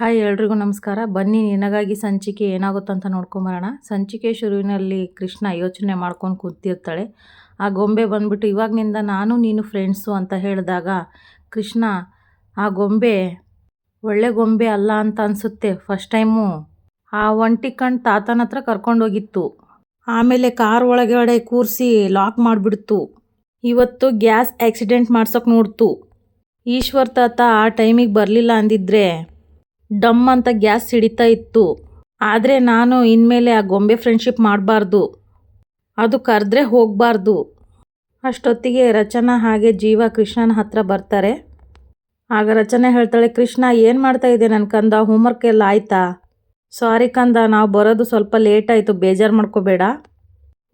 Hi ಎಲ್ರಿಗೂ ನಮಸ್ಕಾರ. ಬನ್ನಿ, ನಿನಗಾಗಿ ಸಂಚಿಕೆ ಏನಾಗುತ್ತಂತ ನೋಡ್ಕೊಂಬರೋಣ. ಸಂಚಿಕೆ ಶುರುವಿನಲ್ಲಿ ಕೃಷ್ಣ ಯೋಚನೆ ಮಾಡ್ಕೊಂಡು ಕೂತಿರ್ತಾಳೆ. ಆ ಗೊಂಬೆ ಬಂದ್ಬಿಟ್ಟು, ಇವಾಗಿನಿಂದ ನಾನು, ನೀನು ಫ್ರೆಂಡ್ಸು ಅಂತ ಹೇಳಿದಾಗ ಕೃಷ್ಣ, ಆ ಗೊಂಬೆ ಒಳ್ಳೆ ಗೊಂಬೆ ಅಲ್ಲ ಅಂತ ಅನಿಸುತ್ತೆ. ಫಸ್ಟ್ ಟೈಮು ಆ ಒಂಟಿ ಕಣ್ಣು ತಾತನ ಹತ್ರ ಕರ್ಕೊಂಡೋಗಿತ್ತು. ಆಮೇಲೆ ಕಾರ್ ಒಳಗಡೆ ಕೂರಿಸಿ ಲಾಕ್ ಮಾಡಿಬಿಡ್ತು. ಇವತ್ತು ಗ್ಯಾಸ್ ಆಕ್ಸಿಡೆಂಟ್ ಮಾಡ್ಸೋಕೆ ನೋಡ್ತು. ಈಶ್ವರ್ ತಾತ ಆ ಟೈಮಿಗೆ ಬರಲಿಲ್ಲ ಅಂದಿದ್ರೆ ಡಮ್ ಅಂತ ಗ್ಯಾಸ್ ಹಿಡಿತಾ ಇತ್ತು. ಆದರೆ ನಾನು ಇನ್ಮೇಲೆ ಆ ಗೊಂಬೆ ಫ್ರೆಂಡ್ಶಿಪ್ ಮಾಡಬಾರ್ದು. ಅದು ಕರೆದ್ರೆ ಹೋಗಬಾರ್ದು. ಅಷ್ಟೊತ್ತಿಗೆ ರಚನಾ ಹಾಗೆ ಜೀವ ಕೃಷ್ಣನ ಹತ್ರ ಬರ್ತಾರೆ. ಆಗ ರಚನೆ ಹೇಳ್ತಾಳೆ, ಕೃಷ್ಣ, ಏನು ಮಾಡ್ತಾ ಇದೆ ನನ್ನ ಕಂದ ಹೋಮ್ವರ್ಕ್ ಎಲ್ಲ ಆಯ್ತಾ? ಸಾರಿ ಕಂದ, ನಾವು ಬರೋದು ಸ್ವಲ್ಪ ಲೇಟ್ ಆಯಿತು, ಬೇಜಾರು ಮಾಡ್ಕೋಬೇಡ.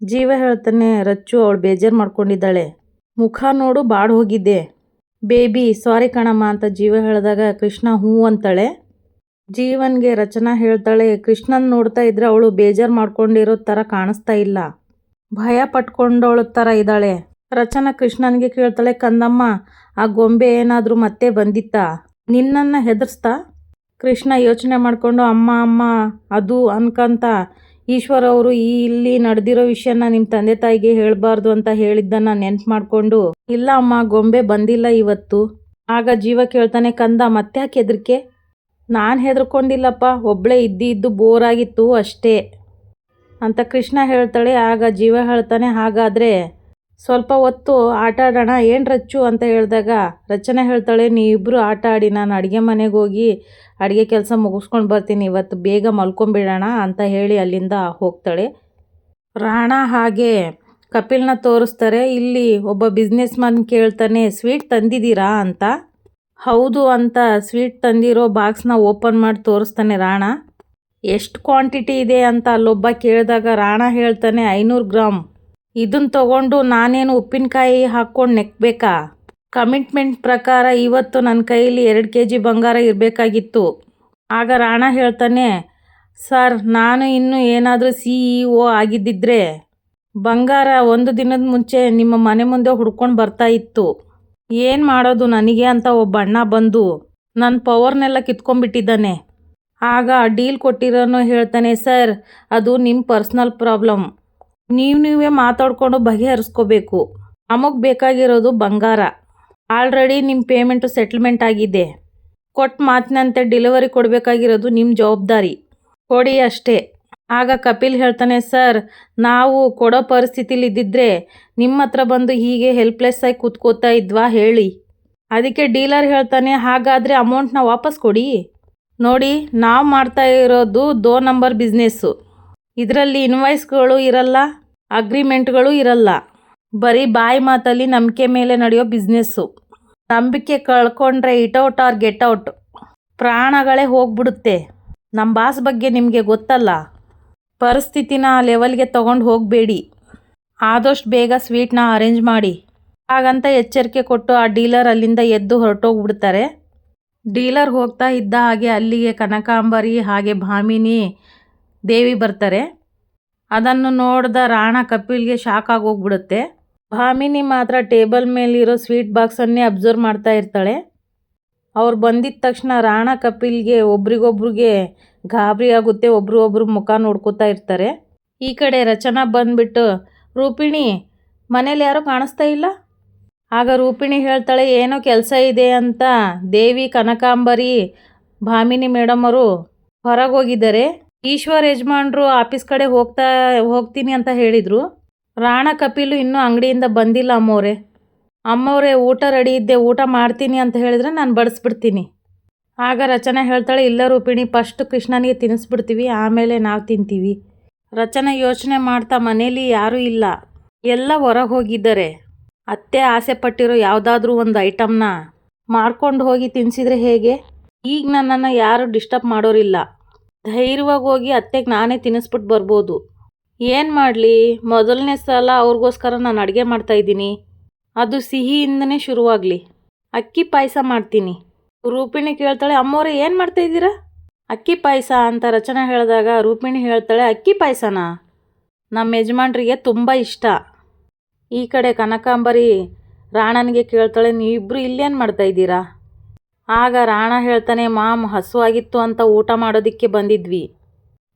ಜೀವ ಹೇಳ್ತಾನೆ, ರಚ್ಚು, ಅವಳು ಬೇಜಾರು ಮಾಡ್ಕೊಂಡಿದ್ದಾಳೆ. ಮುಖ ನೋಡು ಬಾಡ್ ಹೋಗಿದ್ದೆ ಬೇಬಿ ಸಾರಿ ಕಣಮ್ಮ, ಅಂತ ಜೀವ ಹೇಳಿದಾಗ ಕೃಷ್ಣ ಹೂ ಅಂತಾಳೆ. ಜೀವನ್ಗೆ ರಚನಾ ಹೇಳ್ತಾಳೆ, ಕೃಷ್ಣನ್ ನೋಡ್ತಾ ಇದ್ರೆ ಅವಳು ಬೇಜಾರು ಮಾಡ್ಕೊಂಡಿರೋ ಥರ ಕಾಣಿಸ್ತಾ ಇಲ್ಲ. ಭಯ ಪಟ್ಕೊಂಡವಳ ಥರ ಇದ್ದಾಳೆ. ರಚನಾ ಕೃಷ್ಣನ್ಗೆ ಕೇಳ್ತಾಳೆ, ಕಂದಮ್ಮ, ಆ ಗೊಂಬೆ ಏನಾದರೂ ಮತ್ತೆ ಬಂದಿತ್ತಾ? ನಿನ್ನನ್ನು ಹೆದರ್ಸ್ತಾ? ಕೃಷ್ಣ ಯೋಚನೆ ಮಾಡಿಕೊಂಡು, ಅಮ್ಮ ಅಮ್ಮ, ಅದು ಅನ್ಕಂತ. ಈಶ್ವರ್ ಅವರು ಈ ಇಲ್ಲಿ ನಡೆದಿರೋ ವಿಷಯನ ನಿಮ್ಮ ತಂದೆ ತಾಯಿಗೆ ಹೇಳಬಾರ್ದು ಅಂತ ಹೇಳಿದ್ದನ್ನು ನೆನ್ಪು ಮಾಡಿಕೊಂಡು, ಇಲ್ಲ ಅಮ್ಮ, ಗೊಂಬೆ ಬಂದಿಲ್ಲ ಇವತ್ತು. ಆಗ ಜೀವ ಕೇಳ್ತಾನೆ, ಕಂದ ಮತ್ತೆ ಯಾಕೆ ಹೆದರಿಕೆ? ನಾನು ಹೆದರ್ಕೊಂಡಿಲ್ಲಪ್ಪ ಒಬ್ಬಳೇ ಇದ್ದಿದ್ದು ಬೋರಾಗಿತ್ತು ಅಷ್ಟೇ. ಅಂತ ಕೃಷ್ಣ ಹೇಳ್ತಾಳೆ, ಆಗ ಜೀವ ಹೇಳ್ತಾನೆ, ಹಾಗಾದರೆ ಸ್ವಲ್ಪ ಹೊತ್ತು ಆಟ ಆಡೋಣ ಏನು ರಚ್ಚು ಅಂತ ಹೇಳಿದಾಗ ರಚನೆ ಹೇಳ್ತಾಳೆ ನೀ ನೀವಿಬ್ಬರು ಆಟ ಆಡಿ, ನಾನು ಅಡುಗೆ ಮನೆಗೆ ಹೋಗಿ ಅಡುಗೆ ಕೆಲಸ ಮುಗಿಸ್ಕೊಂಡು ಬರ್ತೀನಿ, ಇವತ್ತು ಬೇಗ ಮಲ್ಕೊಂಬಿಡೋಣ ಅಂತ ಹೇಳಿ ಅಲ್ಲಿಂದ ಹೋಗ್ತಾಳೆ. ರಾಣ ಹಾಗೆ ಕಪಿಲ್ನ ತೋರಿಸ್ತಾರೆ, ಇಲ್ಲಿ ಒಬ್ಬ ಬಿಸ್ನೆಸ್ ಮ್ಯಾನ್ ಕೇಳ್ತಾನೆ ಸ್ವೀಟ್ ತಂದಿದ್ದೀರಾ? ಅಂತ. ಹೌದು ಅಂತ ಸ್ವೀಟ್ ತಂದಿರೋ ಬಾಕ್ಸ್ನ ಓಪನ್ ಮಾಡಿ ತೋರಿಸ್ತಾನೆ ರಾಣ. ಎಷ್ಟು ಕ್ವಾಂಟಿಟಿ ಇದೆ ಅಂತ ಅಲ್ಲೊಬ್ಬ ಕೇಳಿದಾಗ ರಾಣ ಹೇಳ್ತಾನೆ ಐನೂರು ಗ್ರಾಮ್ ಇದನ್ನು ತಗೊಂಡು ನಾನೇನು ಉಪ್ಪಿನಕಾಯಿ ಹಾಕ್ಕೊಂಡು ನೆಕ್ಬೇಕಾ? ಕಮಿಟ್ಮೆಂಟ್ ಪ್ರಕಾರ ಇವತ್ತು ನನ್ನ ಕೈಯಲ್ಲಿ ಎರಡು ಕೆ ಜಿ ಬಂಗಾರ ಇರಬೇಕಾಗಿತ್ತು. ಆಗ ರಾಣ ಹೇಳ್ತಾನೆ, ಸರ್, ನಾನು ಇನ್ನೂ ಏನಾದರೂ ಸಿ ಇ ಒ ಆಗಿದ್ದಿದ್ರೆ ಬಂಗಾರ ಒಂದು ದಿನದ ಮುಂಚೆ ನಿಮ್ಮ ಮನೆ ಮುಂದೆ ಹುಡ್ಕೊಂಡು ಬರ್ತಾ ಇತ್ತು. ಏನು ಮಾಡೋದು ನನಗೆ ಅಂತ ಒಬ್ಬ ಅಣ್ಣ ಬಂದು ನನ್ನ ಪವರ್ನೆಲ್ಲ ಕಿತ್ಕೊಂಡ್ಬಿಟ್ಟಿದ್ದಾನೆ. ಆಗ ಡೀಲ್ ಕೊಟ್ಟಿರೋನು ಹೇಳ್ತಾನೆ, ಸರ್, ಅದು ನಿಮ್ಮ ಪರ್ಸ್ನಲ್ ಪ್ರಾಬ್ಲಮ್. ನೀವು ನೀವೇ ಮಾತಾಡ್ಕೊಂಡು ಬಗೆಹರಿಸ್ಕೋಬೇಕು. ನಮಗೆ ಬೇಕಾಗಿರೋದು ಬಂಗಾರ. ಆಲ್ರೆಡಿ ನಿಮ್ಮ ಪೇಮೆಂಟು ಸೆಟ್ಲ್ಮೆಂಟ್ ಆಗಿದೆ. ಕೊಟ್ಟು ಮಾತಿನಂತೆ ಡೆಲಿವರಿ ಕೊಡಬೇಕಾಗಿರೋದು ನಿಮ್ಮ ಜವಾಬ್ದಾರಿ. ಕೊಡಿ ಅಷ್ಟೇ. ಆಗ ಕಪಿಲ್ ಹೇಳ್ತಾನೆ, ಸರ್, ನಾವು ಕೊಡೋ ಪರಿಸ್ಥಿತಿಲಿ ಇದ್ದಿದ್ರೆ ನಿಮ್ಮ ಹತ್ರ ಬಂದು ಹೀಗೆ ಹೆಲ್ಪ್ಲೆಸ್ ಆಗಿ ಕೂತ್ಕೋತಾ ಇದ್ವಾ ಹೇಳಿ. ಅದಕ್ಕೆ ಡೀಲರ್ ಹೇಳ್ತಾನೆ, ಹಾಗಾದರೆ ಅಮೌಂಟ್ನ ವಾಪಸ್ ಕೊಡಿ. ನೋಡಿ, ನಾವು ಮಾಡ್ತಾ ಇರೋದು ದೋ ನಂಬರ್ ಬಿಸ್ನೆಸ್ಸು ಇದರಲ್ಲಿ ಇನ್ವಾಯ್ಸ್ಗಳು ಇರಲ್ಲ ಅಗ್ರಿಮೆಂಟ್ಗಳು ಇರಲ್ಲ. ಬರೀ ಬಾಯಿ ಮಾತಲ್ಲಿ ನಂಬಿಕೆ ಮೇಲೆ ನಡೆಯೋ ಬಿಸ್ನೆಸ್ಸು ನಂಬಿಕೆ ಕಳ್ಕೊಂಡ್ರೆ it out or get out ಪ್ರಾಣಗಳೇ ಹೋಗ್ಬಿಡುತ್ತೆ. ನಮ್ಮ ಬಾಸ್ ಬಗ್ಗೆ ನಿಮಗೆ ಗೊತ್ತಲ್ಲ. ಪರಿಸ್ಥಿತಿನ ಆ ಲೆವೆಲ್ಗೆ ತೊಗೊಂಡು ಹೋಗಬೇಡಿ. ಆದಷ್ಟು ಬೇಗ ಸ್ವೀಟ್ನ ಅರೇಂಜ್ ಮಾಡಿ. ಹಾಗಂತ ಎಚ್ಚರಿಕೆ ಕೊಟ್ಟು ಆ ಡೀಲರ್ ಅಲ್ಲಿಂದ ಎದ್ದು ಹೊರಟೋಗ್ಬಿಡ್ತಾರೆ. ಡೀಲರ್ ಹೋಗ್ತಾ ಇದ್ದ ಹಾಗೆ ಅಲ್ಲಿಗೆ ಕನಕಾಂಬರಿ ಹಾಗೆ ಭಾಮಿನಿ, ದೇವಿ ಬರ್ತಾರೆ. ಅದನ್ನು ನೋಡಿದ ರಾಣ ಕಪಿಲ್ಗೆ ಶಾಕ್ ಆಗೋಗ್ಬಿಡುತ್ತೆ. ಭಾಮಿನಿ ಮಾತ್ರ ಟೇಬಲ್ ಮೇಲಿರೋ ಸ್ವೀಟ್ ಬಾಕ್ಸನ್ನೇ ಅಬ್ಸರ್ವ್ ಮಾಡ್ತಾ ಇರ್ತಾಳೆ. ಅವ್ರು ಬಂದಿದ್ದ ತಕ್ಷಣ ರಾಣ ಕಪಿಲ್ಗೆ ಒಬ್ರಿಗೊಬ್ರಿಗೆ ಗಾಬರಿ ಆಗುತ್ತೆ ಒಬ್ರು ಒಬ್ರು ಮುಖ ನೋಡ್ಕೋತಾ ಇರ್ತಾರೆ. ಈ ಕಡೆ ರಚನಾ ಬಂದ್ಬಿಟ್ಟು, ರೂಪಿಣಿ, ಮನೇಲಿ ಯಾರೋ ಕಾಣಿಸ್ತಾ ಇಲ್ಲ? ಆಗ ರೂಪಿಣಿ ಹೇಳ್ತಾಳೆ, ಏನೋ ಕೆಲಸ ಇದೆ ಅಂತ ದೇವಿ, ಕನಕಾಂಬರಿ, ಭಾಮಿನಿ ಮೇಡಮ್ ಅವರು ಹೊರಗೆ ಹೋಗಿದ್ದಾರೆ ಈಶ್ವರ್ ಯಜಮಾನ್ರು ಆಫೀಸ್ ಕಡೆ ಹೋಗ್ತಾ, ಹೋಗ್ತೀನಿ ಅಂತ ಹೇಳಿದರು. ರಾಣ ಕಪಿಲು ಇನ್ನೂ ಅಂಗಡಿಯಿಂದ ಬಂದಿಲ್ಲ, ಅಮ್ಮೋರೆ. ಅಮ್ಮವ್ರೆ, ಊಟ ರೆಡಿ ಇದ್ದೆ, ಊಟ ಮಾಡ್ತೀನಿ ಅಂತ ಹೇಳಿದ್ರೆ ನಾನು ಬಡಿಸ್ಬಿಡ್ತೀನಿ. ಆಗ ರಚನಾ ಹೇಳ್ತಾಳೆ ಇಲ್ಲ ರೂಪಿಣಿ ಫಸ್ಟ್ ಕೃಷ್ಣನಿಗೆ ತಿನ್ನಿಸ್ಬಿಡ್ತೀವಿ, ಆಮೇಲೆ ನಾವು ತಿಂತೀವಿ. ರಚನೆ ಯೋಚನೆ ಮಾಡ್ತಾ, ಮನೇಲಿ ಯಾರೂ ಇಲ್ಲ. ಎಲ್ಲ ಹೊರಗೆ ಹೋಗಿದ್ದಾರೆ. ಅತ್ತೆ ಆಸೆ ಪಟ್ಟಿರೋ ಯಾವುದಾದ್ರೂ ಒಂದು ಐಟಮ್ನ ಮಾಡ್ಕೊಂಡು ಹೋಗಿ ತಿನ್ನಿಸಿದ್ರೆ ಹೇಗೆ? ಈಗ ನನ್ನನ್ನು ಯಾರು ಡಿಸ್ಟರ್ಬ್ ಮಾಡೋರಿಲ್ಲ. ಧೈರ್ಯವಾಗಿ ಹೋಗಿ ಅತ್ತೆಗೆ ನಾನೇ ತಿನ್ನಿಸ್ಬಿಟ್ಟು ಬರ್ಬೋದು. ಏನು ಮಾಡಲಿ? ಮೊದಲನೇ ಸಲ ಅವ್ರಿಗೋಸ್ಕರ ನಾನು ಅಡುಗೆ ಮಾಡ್ತಾಯಿದ್ದೀನಿ ಅದು ಸಿಹಿಯಿಂದನೇ ಶುರುವಾಗಲಿ. ಅಕ್ಕಿ ಪಾಯಸ ಮಾಡ್ತೀನಿ. ರೂಪಿಣಿ ಕೇಳ್ತಾಳೆ, ಅಮ್ಮೋರೆ, ಏನು ಮಾಡ್ತಾ ಇದ್ದೀರಾ? ಅಕ್ಕಿ ಪಾಯಸ ಅಂತ ರಚನೆ ಹೇಳಿದಾಗ ರೂಪಿಣಿ ಹೇಳ್ತಾಳೆ, ಅಕ್ಕಿ ಪಾಯಸನಾ? ನಮ್ಮ ಯಜಮಾನ್ರಿಗೆ ತುಂಬ ಇಷ್ಟ. ಈ ಕಡೆ ಕನಕಾಂಬರಿ ರಾಣನಿಗೆ ಕೇಳ್ತಾಳೆ ನೀವಿಬ್ಬರು ಇಲ್ಲೇನು ಮಾಡ್ತಾ ಇದ್ದೀರಾ? ಆಗ ರಾಣ ಹೇಳ್ತಾನೆ, ಮಾಮ್, ಹಸುವಾಗಿತ್ತು ಅಂತ ಊಟ ಮಾಡೋದಕ್ಕೆ ಬಂದಿದ್ವಿ.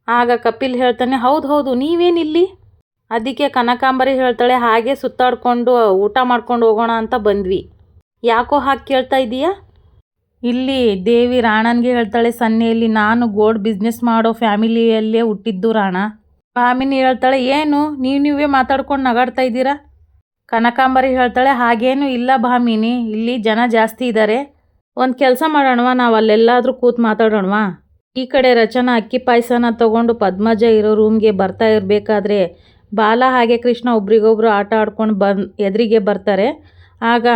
ಆಗ ಕಪಿಲ್ ಹೇಳ್ತಾನೆ, ಹೌದು ಹೌದು ನೀವೇನಿಲ್ಲಿ ಅದಕ್ಕೆ ಕನಕಾಂಬರಿ ಹೇಳ್ತಾಳೆ, ಹಾಗೆ ಸುತ್ತಾಡ್ಕೊಂಡು, ಊಟ ಮಾಡ್ಕೊಂಡು ಹೋಗೋಣ ಅಂತ ಬಂದ್ವಿ. ಯಾಕೋ ಹಾಗೆ ಕೇಳ್ತಾ ಇದೀಯಾ ಇಲ್ಲಿ ದೇವಿ ರಾಣನ್ಗೆ ಹೇಳ್ತಾಳೆ, ಸನ್ನೆಯಲ್ಲಿ ನಾನು ಗೋಲ್ಡ್ ಬಿಸ್ನೆಸ್ ಮಾಡೋ ಫ್ಯಾಮಿಲಿಯಲ್ಲೇ ಹುಟ್ಟಿದ್ದು ರಾಣ. ಭಾಮಿನಿ ಹೇಳ್ತಾಳೆ, ಏನು? ನೀವು ನೀವೇ ಮಾತಾಡ್ಕೊಂಡು ನಗಾಡ್ತಾ ಇದ್ದೀರಾ? ಕನಕಾಂಬರಿ ಹೇಳ್ತಾಳೆ, ಹಾಗೇನು ಇಲ್ಲ ಭಾಮಿನಿ, ಇಲ್ಲಿ ಜನ ಜಾಸ್ತಿ ಇದ್ದಾರೆ ಒಂದು ಕೆಲಸ ಮಾಡೋಣವಾ, ನಾವು ಅಲ್ಲೆಲ್ಲಾದರೂ ಕೂತ್ ಮಾತಾಡೋಣವಾ? ಈ ಕಡೆ ರಚನಾ ಅಕ್ಕಿ ಪಾಯಸನ ತಗೊಂಡು ಪದ್ಮಜ ಇರೋ ರೂಮ್ಗೆ ಬರ್ತಾ ಇರಬೇಕಾದ್ರೆ ಬಾಲ ಹಾಗೆ ಕೃಷ್ಣ ಒಬ್ರಿಗೊಬ್ರು ಆಟ ಆಡ್ಕೊಂಡು ಬಂದು ಎದುರಿಗೆ ಬರ್ತಾರೆ. ಆಗ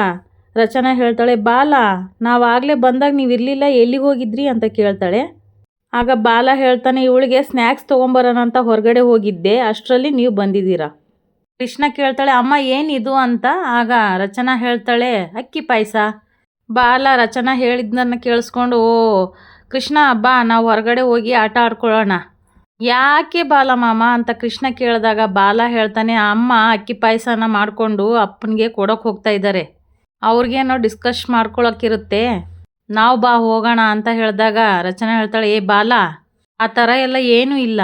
ರಚನಾ ಹೇಳ್ತಾಳೆ, ಬಾಲ, ನಾವಾಗಲೇ ಬಂದಾಗ ನೀವು ಇರಲಿಲ್ಲ, ಎಲ್ಲಿಗೆ ಹೋಗಿದ್ರಿ? ಅಂತ ಕೇಳ್ತಾಳೆ. ಆಗ ಬಾಲ ಹೇಳ್ತಾನೆ, ಇವಳಿಗೆ ಸ್ನ್ಯಾಕ್ಸ್ ತೊಗೊಂಬರೋಣ ಅಂತ ಹೊರಗಡೆ ಹೋಗಿದ್ದೆ, ಅಷ್ಟರಲ್ಲಿ ನೀವು ಬಂದಿದ್ದೀರಾ? ಕೃಷ್ಣ ಕೇಳ್ತಾಳೆ, ಅಮ್ಮ, ಏನಿದು ಅಂತ? ಆಗ ರಚನಾ ಹೇಳ್ತಾಳೆ, ಅಕ್ಕಿ ಪಾಯಸ. ಬಾಲ ರಚನಾ ಹೇಳಿದ್ದನ್ನ ಕೇಳಿಸ್ಕೊಂಡು, ಓ, ಕೃಷ್ಣ, ಬಾ, ನಾವು ಹೊರಗಡೆ ಹೋಗಿ ಆಟ ಆಡ್ಕೊಳ್ಳೋಣ. ಯಾಕೆ ಬಾಲ ಮಾಮ ಅಂತ ಕೃಷ್ಣ ಕೇಳಿದಾಗ ಬಾಲ ಹೇಳ್ತಾನೆ, ಅಮ್ಮ, ಅಕ್ಕಿ ಪಾಯಸನ ಮಾಡಿಕೊಂಡು ಅಪ್ಪನಿಗೆ ಕೊಡೋಕೆ ಹೋಗ್ತಾ ಇದ್ದಾರೆ. ಅವ್ರಿಗೇನೋ ಡಿಸ್ಕಸ್ ಮಾಡ್ಕೊಳಕ್ಕಿರುತ್ತೆ. ನಾವು ಬಾ, ಹೋಗೋಣ ಅಂತ ಹೇಳಿದಾಗ ರಚನಾ ಹೇಳ್ತಾಳೆ, ಏ ಬಾಲ, ಆ ಥರ ಎಲ್ಲ ಏನೂ ಇಲ್ಲ.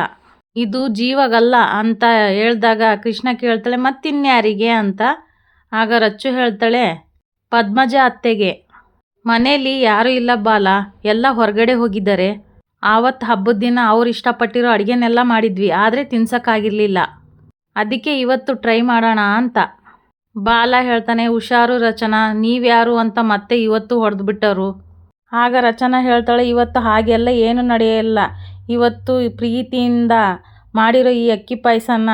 ಇದು ಜೀವಗಲ್ಲ ಅಂತ ಹೇಳಿದಾಗ ಕೃಷ್ಣ ಕೇಳ್ತಾಳೆ, ಮತ್ತಿನ್ಯಾರಿಗೆ ಅಂತ? ಆಗ ರಚ್ಚು ಹೇಳ್ತಾಳೆ, ಪದ್ಮಜ ಅತ್ತೆಗೆ. ಮನೇಲಿ ಯಾರೂ ಇಲ್ಲ ಬಾಲ. ಎಲ್ಲ ಹೊರಗಡೆ ಹೋಗಿದ್ದಾರೆ. ಆವತ್ತು ಹಬ್ಬದ ದಿನ ಅವ್ರು ಇಷ್ಟಪಟ್ಟಿರೋ ಅಡುಗೆನೆಲ್ಲ ಮಾಡಿದ್ವಿ, ಆದರೆ ತಿನ್ಸೋಕ್ಕಾಗಿರಲಿಲ್ಲ. ಅದಕ್ಕೆ ಇವತ್ತು ಟ್ರೈ ಮಾಡೋಣ ಅಂತ. ಬಾಲ ಹೇಳ್ತಾನೆ, ಹುಷಾರು ರಚನಾ ನೀವ್ಯಾರು ಅಂತ ಮತ್ತೆ ಇವತ್ತು ಹೊಡೆದ್ಬಿಟ್ಟರು ಆಗ ರಚನಾ ಹೇಳ್ತಾಳೆ, ಇವತ್ತು ಹಾಗೆಲ್ಲ ಏನು ನಡೆಯಲ್ಲ. ಇವತ್ತು ಪ್ರೀತಿಯಿಂದ ಮಾಡಿರೋ ಈ ಅಕ್ಕಿ ಪಾಯಸನ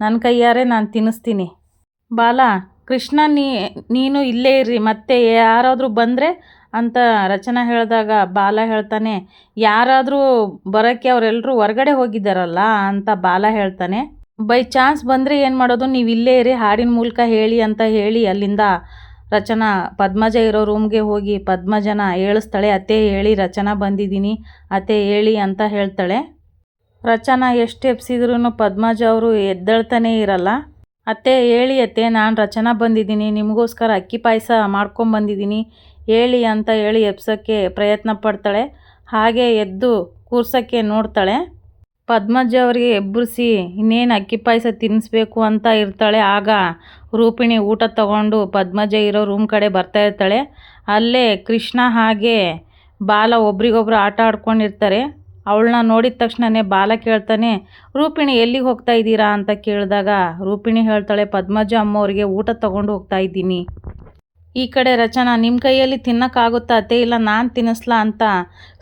ನನ್ನ ಕೈಯಾರೆ ನಾನು ತಿನ್ನಿಸ್ತೀನಿ ಬಾಲ ಕೃಷ್ಣ ನೀನು ಇಲ್ಲೇ ಇರ್ರಿ, ಮತ್ತೆ ಯಾರಾದರೂ ಬಂದರೆ ಅಂತ ರಚನಾ ಹೇಳಿದಾಗ ಬಾಲ ಹೇಳ್ತಾನೆ, ಯಾರಾದರೂ ಬರೋಕ್ಕೆ ಅವರೆಲ್ಲರೂ ಹೊರಗಡೆ ಹೋಗಿದ್ದಾರಲ್ಲ ಅಂತ ಬಾಲ ಹೇಳ್ತಾನೆ, ಬೈ ಚಾನ್ಸ್ ಬಂದರೆ ಏನು ಮಾಡೋದು, ನೀವು ಇಲ್ಲೇ ಇರಿ, ಹಾಡಿನ ಮೂಲಕ ಹೇಳಿ ಅಂತ ಹೇಳಿ ಅಲ್ಲಿಂದ ರಚನಾ, ಪದ್ಮಜ ಇರೋ ರೂಮ್ಗೆ ಹೋಗಿ ಪದ್ಮಜನ ಹೇಳಿಸ್ತಾಳೆ ಅತ್ತೆ ಹೇಳಿ, ರಚನಾ ಬಂದಿದ್ದೀನಿ, ಅತ್ತೆ ಹೇಳಿ ಅಂತ ಹೇಳ್ತಾಳೆ. ರಚನಾ ಎಷ್ಟು ಎಪ್ಸಿದ್ರೂ ಪದ್ಮಜ ಅವರು ಎದ್ದೇಳ್ತಾನೇ ಇರಲ್ಲ. ಅತ್ತೆ ಹೇಳಿ ಅತ್ತೆ, ನಾನು ರಚನಾ ಬಂದಿದ್ದೀನಿ, ನಿಮಗೋಸ್ಕರ ಅಕ್ಕಿ ಪಾಯಸ ಮಾಡ್ಕೊಂಬಂದಿದ್ದೀನಿ ಹೇಳಿ ಅಂತ ಹೇಳಿ ಎಬ್ಸೋಕ್ಕೆ ಪ್ರಯತ್ನ ಪಡ್ತಾಳೆ. ಹಾಗೆ ಎದ್ದು ಕೂರ್ಸೋಕ್ಕೆ ನೋಡ್ತಾಳೆ. ಪದ್ಮಜ ಅವರಿಗೆ ಎಬ್ಬರಿಸಿ ಇನ್ನೇನು ಅಕ್ಕಿ ಪಾಯಸ ತಿನ್ನಿಸ್ಬೇಕು ಅಂತ ಇರ್ತಾಳೆ. ಆಗ ರೂಪಿಣಿ ಊಟ ತಗೊಂಡು ಪದ್ಮಜ ಇರೋ ರೂಮ್ ಕಡೆ ಬರ್ತಾ ಇರ್ತಾಳೆ. ಅಲ್ಲೇ ಕೃಷ್ಣ ಹಾಗೆ ಬಾಲ ಒಬ್ರಿಗೊಬ್ರು ಆಟ ಆಡ್ಕೊಂಡಿರ್ತಾರೆ. ಅವಳನ್ನ ನೋಡಿದ ತಕ್ಷಣನೇ ಬಾಲ ಕೇಳ್ತಾನೆ, ರೂಪಿಣಿ ಎಲ್ಲಿಗೆ ಹೋಗ್ತಾ ಇದ್ದೀರಾ? ಅಂತ ಕೇಳಿದಾಗ, ರೂಪಿಣಿ ಹೇಳ್ತಾಳೆ, ಪದ್ಮಜ ಅಮ್ಮವ್ರಿಗೆ ಊಟ ತಗೊಂಡು ಹೋಗ್ತಾ ಇದ್ದೀನಿ. ಈ ಕಡೆ ರಚನಾ ನಿಮ್ಮ ಕೈಯಲ್ಲಿ ತಿನ್ನೋಕ್ಕಾಗುತ್ತಾ ಅತ್ತೆ? ಇಲ್ಲ ನಾನು ತಿನ್ನಿಸ್ಲಾ ಅಂತ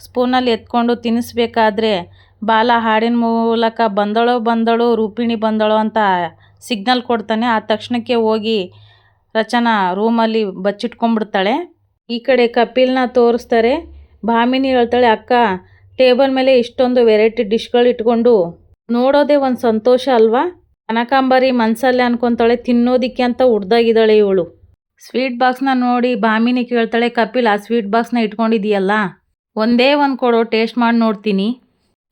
ಸ್ಪೂನಲ್ಲಿ ಎತ್ಕೊಂಡು ತಿನ್ನಿಸ್ಬೇಕಾದ್ರೆ ಬಾಲ ಹಾಡಿನ ಮೂಲಕ ಬಂದಳೋ ಬಂದಳು, ರೂಪಿಣಿ ಬಂದಳು ಅಂತ ಸಿಗ್ನಲ್ ಕೊಡ್ತಾನೆ. ಆ ತಕ್ಷಣಕ್ಕೆ ಹೋಗಿ ರಚನಾ ರೂಮಲ್ಲಿ ಬಚ್ಚಿಟ್ಕೊಂಡ್ಬಿಡ್ತಾಳೆ. ಈ ಕಡೆ ಕಪಿಲ್ನ ತೋರಿಸ್ತಾರೆ. ಭಾಮಿನಿ ಹೇಳ್ತಾಳೆ, ಅಕ್ಕ ಟೇಬಲ್ ಮೇಲೆ ಇಷ್ಟೊಂದು ವೆರೈಟಿ ಡಿಶ್ಗಳು ಇಟ್ಕೊಂಡು ನೋಡೋದೇ ಒಂದು ಸಂತೋಷ ಅಲ್ವಾ? ಕನಕಾಂಬರಿ, ಮನ್ಸಲ್ಲೇ ಅನ್ಕೊತಾಳೆ, ತಿನ್ನೋದಿಕ್ಕೆ ಅಂತ ಉಡ್ದಾಗಿದ್ದಾಳೆ ಇವಳು. ಸ್ವೀಟ್ ಬಾಕ್ಸ್ನ ನೋಡಿ ಭಾಮಿನಿ ಕೇಳ್ತಾಳೆ, ಕಪಿಲ್, ಆ ಸ್ವೀಟ್ ಬಾಕ್ಸ್ನ ಇಟ್ಕೊಂಡಿದೀಯಲ್ಲ ಒಂದೇ ಒಂದು ಕೊಡು ಟೇಸ್ಟ್ ಮಾಡಿ ನೋಡ್ತೀನಿ.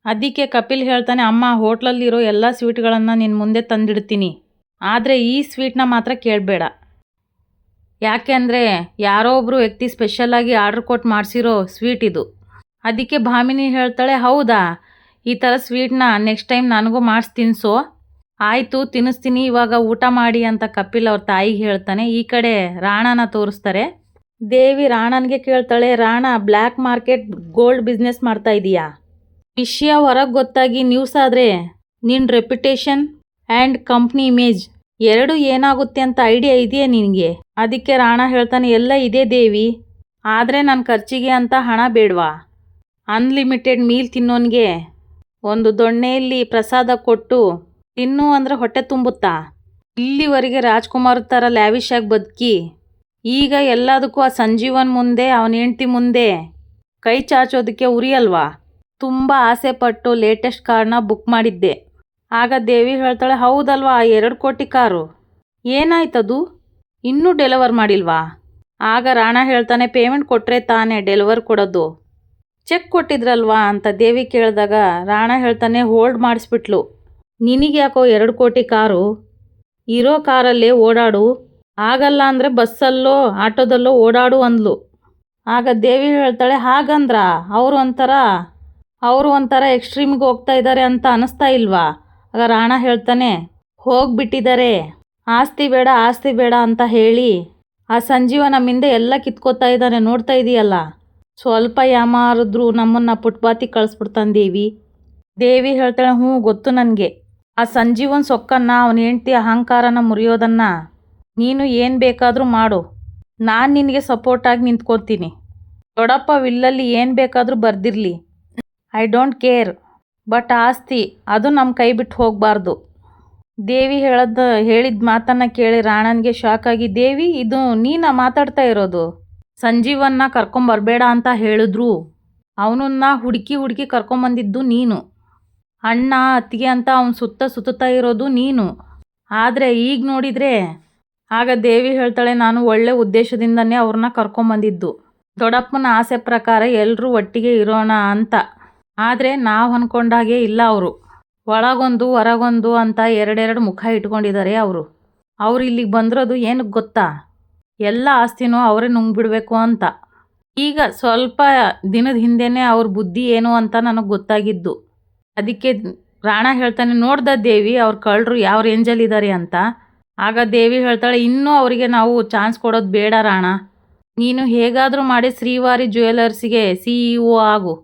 ಅದಕ್ಕೆ ಕಪಿಲ್ ಹೇಳ್ತಾನೆ, ಅಮ್ಮ, ಹೋಟ್ಲಲ್ಲಿರೋ ಎಲ್ಲ ಸ್ವೀಟ್ಗಳನ್ನು ನಿನ್ನ ಮುಂದೆ ತಂದಿಡ್ತೀನಿ. ಆದರೆ ಈ ಸ್ವೀಟ್ನ ಮಾತ್ರ ಕೇಳಬೇಡ. ಯಾಕೆ ಅಂದರೆ ಯಾರೋ ಒಬ್ಬರು ವ್ಯಕ್ತಿ ಸ್ಪೆಷಲಾಗಿ ಆರ್ಡ್ರ್ ಕೊಟ್ಟು ಮಾಡಿಸಿರೋ ಸ್ವೀಟ್ ಇದು. ಅದಕ್ಕೆ ಭಾಮಿನಿ ಹೇಳ್ತಾಳೆ, ಹೌದಾ? ಈ ಥರ ಸ್ವೀಟ್ನ ನೆಕ್ಸ್ಟ್ ಟೈಮ್ ನನಗೂ ಮಾಡಿಸಿ ತಿನ್ನಿಸು ಆಯಿತು, ತಿನ್ನಿಸ್ತೀನಿ. ಇವಾಗ ಊಟ ಮಾಡಿ ಅಂತ ಕಪಿಲ್ ಅವ್ರ ತಾಯಿಗೆ ಹೇಳ್ತಾನೆ. ಈ ಕಡೆ ರಾಣನ ತೋರಿಸ್ತಾರೆ. ದೇವಿ ರಾಣನಿಗೆ ಕೇಳ್ತಾಳೆ, Rana black market gold business ಮಾಡ್ತಾ ಇದೀಯಾ? ವಿಷಯ ಹೊರಗೆ ಗೊತ್ತಾಗಿ ನ್ಯೂಸ್ ಆದರೆ ನಿನ್ನ ರೆಪ್ಯುಟೇಷನ್ ಆ್ಯಂಡ್ ಕಂಪ್ನಿ ಇಮೇಜ್ ಎರಡು ಏನಾಗುತ್ತೆ ಅಂತ ಐಡಿಯಾ ಇದೆಯಾ ನಿನಗೆ? ಅದಕ್ಕೆ ರಾಣ ಹೇಳ್ತಾನೆ, ಎಲ್ಲ ಇದೆ ದೇವಿ. ಆದರೆ ನನ್ನ ಖರ್ಚಿಗೆ ಅಂತ ಹಣ ಬೇಡವಾ? ಅನ್ಲಿಮಿಟೆಡ್ ಮೀಲ್ ತಿನ್ನೋನಿಗೆ. ಒಂದು ದೊಣ್ಣೆಯಲ್ಲಿ ಪ್ರಸಾದ ಕೊಟ್ಟು ತಿನ್ನು ಅಂದರೆ ಹೊಟ್ಟೆ ತುಂಬುತ್ತಾ? ಇಲ್ಲಿವರೆಗೆ ರಾಜ್ಕುಮಾರ್ ಥರ ಲ್ಯಾವಿಶಾಗಿ ಬದುಕಿ. ಈಗ ಎಲ್ಲದಕ್ಕೂ ಆ ಸಂಜೀವನ್ ಮುಂದೆ, ಅವನ ಹೆಂಡತಿ ಮುಂದೆ ಕೈ ಚಾಚೋದಕ್ಕೆ ಉರಿಯಲ್ವಾ ತುಂಬ ಆಸೆ ಪಟ್ಟು ಲೇಟೆಸ್ಟ್ ಕಾರ್ನ ಬುಕ್ ಮಾಡಿದ್ದೆ. ಆಗ ದೇವಿ ಹೇಳ್ತಾಳೆ, ಹೌದಲ್ವಾ, ಆ ಎರಡು ಕೋಟಿ ಕಾರು? ಏನಾಯ್ತದು? ಇನ್ನೂ ಡೆಲಿವರ್ ಮಾಡಿಲ್ವಾ? ಆಗ ರಾಣ ಹೇಳ್ತಾನೆ ಪೇಮೆಂಟ್ ಕೊಟ್ಟರೆ ತಾನೇ ಡೆಲಿವರ್ ಕೊಡೋದು. ಚೆಕ್ ಕೊಟ್ಟಿದ್ರಲ್ವಾ ಅಂತ ದೇವಿ ಕೇಳಿದಾಗ ರಾಣ ಹೇಳ್ತಾನೆ ಹೋಲ್ಡ್ ಮಾಡಿಸ್ಬಿಟ್ಲು. ನಿನಗೆ ಯಾಕೋ ಎರಡು ಕೋಟಿ ಕಾರು? ಇರೋ ಕಾರಲ್ಲೇ ಓಡಾಡು. ಆಗಲ್ಲ ಅಂದರೆ ಬಸ್ಸಲ್ಲೋ, ಆಟೋದಲ್ಲೋ ಓಡಾಡು ಅಂದ್ಲು. ಆಗ ದೇವಿ ಹೇಳ್ತಾಳೆ, ಹಾಗಂದ್ರ ಅವರು ಒಂಥರ ಅವರು ಒಂಥರ ಎಕ್ಸ್ಟ್ರೀಮ್ಗೆ ಹೋಗ್ತಾ ಇದ್ದಾರೆ ಅಂತ ಅನಿಸ್ತಾ ಇಲ್ವಾ? ಆಗ ರಾಣ ಹೇಳ್ತಾನೆ ಹೋಗ್ಬಿಟ್ಟಿದ್ದಾರೆ ಆಸ್ತಿ ಬೇಡ ಆಸ್ತಿ ಬೇಡ ಅಂತ ಹೇಳಿ ಆ ಸಂಜೀವ ನಮ್ಮಿಂದ ಎಲ್ಲ ಕಿತ್ಕೋತಾ ಇದ್ದಾನೆ ನೋಡ್ತಾ ಇದೀಯಲ್ಲ? ಸ್ವಲ್ಪ ಯಾಮಾರಿದ್ರು ನಮ್ಮನ್ನು ಪುಟ್ಪಾತಿ ಕಳಿಸ್ಬಿಡ್ತಾನೆ ದೇವಿ. ದೇವಿ ಹೇಳ್ತಾಳೆ, ಹ್ಞೂ, ಗೊತ್ತು ನನಗೆ. ಆ ಸಂಜೀವನ್ ಸೊಕ್ಕನ್ನು, ಅವನ ಹೆಂಡ್ತಿ ಅಹಂಕಾರನ ಮುರಿಯೋದನ್ನು ನೀನು ಏನು ಬೇಕಾದರೂ ಮಾಡು. ನಾನು ನಿನಗೆ ಸಪೋರ್ಟಾಗಿ ನಿಂತ್ಕೊತೀನಿ ದೊಡ್ಡಪ್ಪ ವಿಲ್ಲಲ್ಲಿ ಏನು ಬೇಕಾದರೂ ಬರ್ದಿರಲಿ. ಐ ಡೋಂಟ್ ಕೇರ್ ಬಟ್ ಆಸ್ತಿ, ಅದು ನಮ್ಮ ಕೈ ಬಿಟ್ಟು ಹೋಗಬಾರ್ದು. ದೇವಿ ಹೇಳದ ಹೇಳಿದ ಮಾತನ್ನು ಕೇಳಿ ರಾಣನ್ಗೆ ಶಾಕ್ ಆಗಿ, ದೇವಿ, ಇದು ನೀನ ಮಾತಾಡ್ತಾ ಇರೋದು. ಸಂಜೀವನ್ನ ಕರ್ಕೊಂಬರ್ಬೇಡ ಅಂತ ಹೇಳಿದ್ರು. ಅವನನ್ನ ಹುಡುಕಿ ಹುಡುಕಿ ಕರ್ಕೊಂಬಂದಿದ್ದು ನೀನು. ಅಣ್ಣ, ಅತ್ತಿಗೆ ಅಂತ ಅವನು ಸುತ್ತ ಸುತ್ತಾ ಇರೋದು ನೀನು. ಆದರೆ ಈಗ ನೋಡಿದರೆ ಆಗ ದೇವಿ ಹೇಳ್ತಾಳೆ, ನಾನು ಒಳ್ಳೆ ಉದ್ದೇಶದಿಂದನೇ ಅವ್ರನ್ನ ಕರ್ಕೊಂಬಂದಿದ್ದು ದೊಡ್ಡಪ್ಪನ ಆಸೆ ಪ್ರಕಾರ ಎಲ್ಲರೂ ಒಟ್ಟಿಗೆ ಇರೋಣ ಅಂತ. ಆದರೆ ನಾವು ಅಂದ್ಕೊಂಡಾಗೆ ಇಲ್ಲ ಅವರು. ಒಳಗೊಂದು, ಹೊರಗೊಂದು ಅಂತ ಎರಡೆರಡು ಮುಖ ಇಟ್ಕೊಂಡಿದ್ದಾರೆ ಅವರು. ಅವ್ರು ಇಲ್ಲಿಗೆ ಬಂದಿರೋದು ಏನಕ್ಕೆ ಗೊತ್ತಾ? ಎಲ್ಲ ಆಸ್ತಿನೂ ಅವರೇ ನುಂಗ್ಬಿಡಬೇಕು ಅಂತ. ಈಗ ಸ್ವಲ್ಪ ದಿನದ ಹಿಂದೆನೇ ಅವ್ರ ಬುದ್ಧಿ ಏನು ಅಂತ ನನಗೆ ಗೊತ್ತಾಗಿದ್ದು. ಅದಕ್ಕೆ ರಾಣ ಹೇಳ್ತಾನೆ, ನೋಡ್ದ ದೇವಿ, ಅವ್ರ ಕಳ್ಳರು ಯಾವ ರೇಂಜಲ್ಲಿದ್ದಾರೆ ಅಂತ. ಆಗ ದೇವಿ ಹೇಳ್ತಾಳೆ, ಇನ್ನೂ ಅವರಿಗೆ ನಾವು ಚಾನ್ಸ್ ಕೊಡೋದು ಬೇಡ ರಾಣ. ನೀನು ಹೇಗಾದರೂ ಮಾಡಿ ಶ್ರೀವಾರಿ ಜ್ಯುವೆಲರ್ಸ್ಗೆ ಸಿ ಇ ಒ ಆಗು.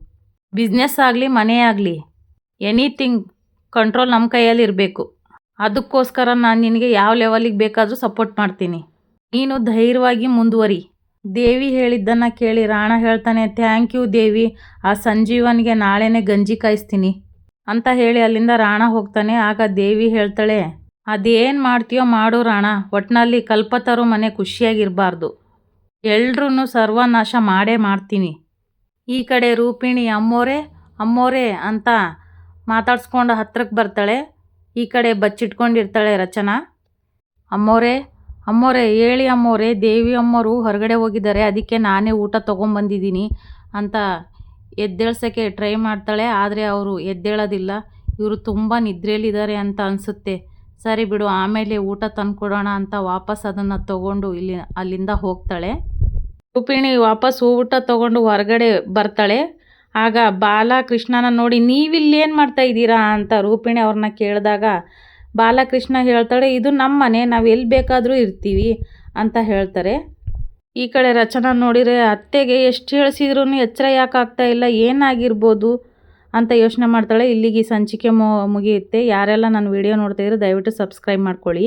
ಬಿಸ್ನೆಸ್ ಆಗಲಿ, ಮನೆ ಆಗಲಿ ಎನಿಥಿಂಗ್ ಕಂಟ್ರೋಲ್ ನಮ್ಮ ಕೈಯಲ್ಲಿ ಇರಬೇಕು ಅದಕ್ಕೋಸ್ಕರ ನಾನು ನಿನಗೆ ಯಾವ ಲೆವೆಲಿಗೆ ಬೇಕಾದರೂ ಸಪೋರ್ಟ್ ಮಾಡ್ತೀನಿ. ನೀನು ಧೈರ್ಯವಾಗಿ ಮುಂದುವರಿ. ದೇವಿ ಹೇಳಿದ್ದನ್ನು ಕೇಳಿ ರಾಣ ಹೇಳ್ತಾನೆ ಥ್ಯಾಂಕ್ ಯು ದೇವಿ, ಆ ಸಂಜೀವನಿಗೆ ನಾಳೆನೇ ಗಂಜಿ ಕಾಯಿಸ್ತೀನಿ ಅಂತ ಹೇಳಿ ಅಲ್ಲಿಂದ ರಾಣ ಹೋಗ್ತಾನೆ. ಆಗ ದೇವಿ ಹೇಳ್ತಾಳೆ, ಅದೇನು ಮಾಡ್ತೀಯೋ ಮಾಡು ರಾಣ ಒಟ್ಟಿನಲ್ಲಿ ಕಲ್ಪತರು ಮನೆ ಖುಷಿಯಾಗಿರಬಾರ್ದು. ಎಲ್ರೂ ಸರ್ವನಾಶ ಮಾಡೇ ಮಾಡ್ತೀನಿ. ಈ ಕಡೆ ರೂಪಿಣಿ, ಅಮ್ಮೋರೆ ಅಮ್ಮೋರೆ ಅಂತ ಮಾತಾಡ್ಸ್ಕೊಂಡು ಹತ್ರಕ್ಕೆ ಬರ್ತಾಳೆ. ಈ ಕಡೆ ಬಚ್ಚಿಟ್ಕೊಂಡಿರ್ತಾಳೆ ರಚನಾ. ಅಮ್ಮೋರೆ ಅಮ್ಮೋರೆ, ಹೇಳಿ ಅಮ್ಮೋರೆ, ದೇವಿ ಅಮ್ಮೋರು ಹೊರಗಡೆ ಹೋಗಿದ್ದಾರೆ, ಅದಕ್ಕೆ ನಾನೇ ಊಟ ತೊಗೊಂಬಂದಿದ್ದೀನಿ ಅಂತ ಎದ್ದೇಳ್ಸೋಕ್ಕೆ ಟ್ರೈ ಮಾಡ್ತಾಳೆ, ಆದರೆ ಅವರು ಎದ್ದೇಳೋದಿಲ್ಲ. ಇವರು ತುಂಬ ನಿದ್ರೆಯಲ್ಲಿದ್ದಾರೆ ಅಂತ ಅನಿಸುತ್ತೆ. ಸರಿ ಬಿಡು, ಆಮೇಲೆ ಊಟ ತಂದುಕೊಡೋಣ ಅಂತ ವಾಪಸ್ ಅದನ್ನು ತಗೊಂಡು ಇಲ್ಲಿ, ಅಲ್ಲಿಂದ ಹೋಗ್ತಾಳೆ. ರೂಪಿಣಿ ವಾಪಸ್ ಊಟ ತಗೊಂಡು ಹೊರಗಡೆ ಬರ್ತಾಳೆ. ಆಗ ಬಾಲಕೃಷ್ಣನ ನೋಡಿ, ನೀವಿಲ್ಲೇನು ಮಾಡ್ತಾ ಇದ್ದೀರಾ? ಅಂತ ರೂಪಿಣಿ ಅವ್ರನ್ನ ಕೇಳಿದಾಗ ಬಾಲಕೃಷ್ಣ ಹೇಳ್ತಾಳೆ, ಇದು ನಮ್ಮ ಮನೆ ನಾವು ಎಲ್ಲಿ ಬೇಕಾದರೂ ಇರ್ತೀವಿ ಅಂತ ಹೇಳ್ತಾರೆ. ಈ ಕಡೆ ರಚನಾ ನೋಡಿದರೆ, ಅತ್ತೆಗೆ ಎಷ್ಟು ಹೇಳಿಸಿದ್ರೂ ಎಚ್ಚರ ಯಾಕೆ ಆಗ್ತಾ ಇಲ್ಲ, ಏನಾಗಿರ್ಬೋದು? ಅಂತ ಯೋಚನೆ ಮಾಡ್ತಾಳೆ. ಇಲ್ಲಿಗೆ ಸಂಚಿಕೆ ಮುಗಿಯುತ್ತೆ. ಯಾರೆಲ್ಲ ನನ್ನ ವಿಡಿಯೋ ನೋಡ್ತಾ ಇದ್ರೆ ದಯವಿಟ್ಟು ಸಬ್ಸ್ಕ್ರೈಬ್ ಮಾಡ್ಕೊಳ್ಳಿ.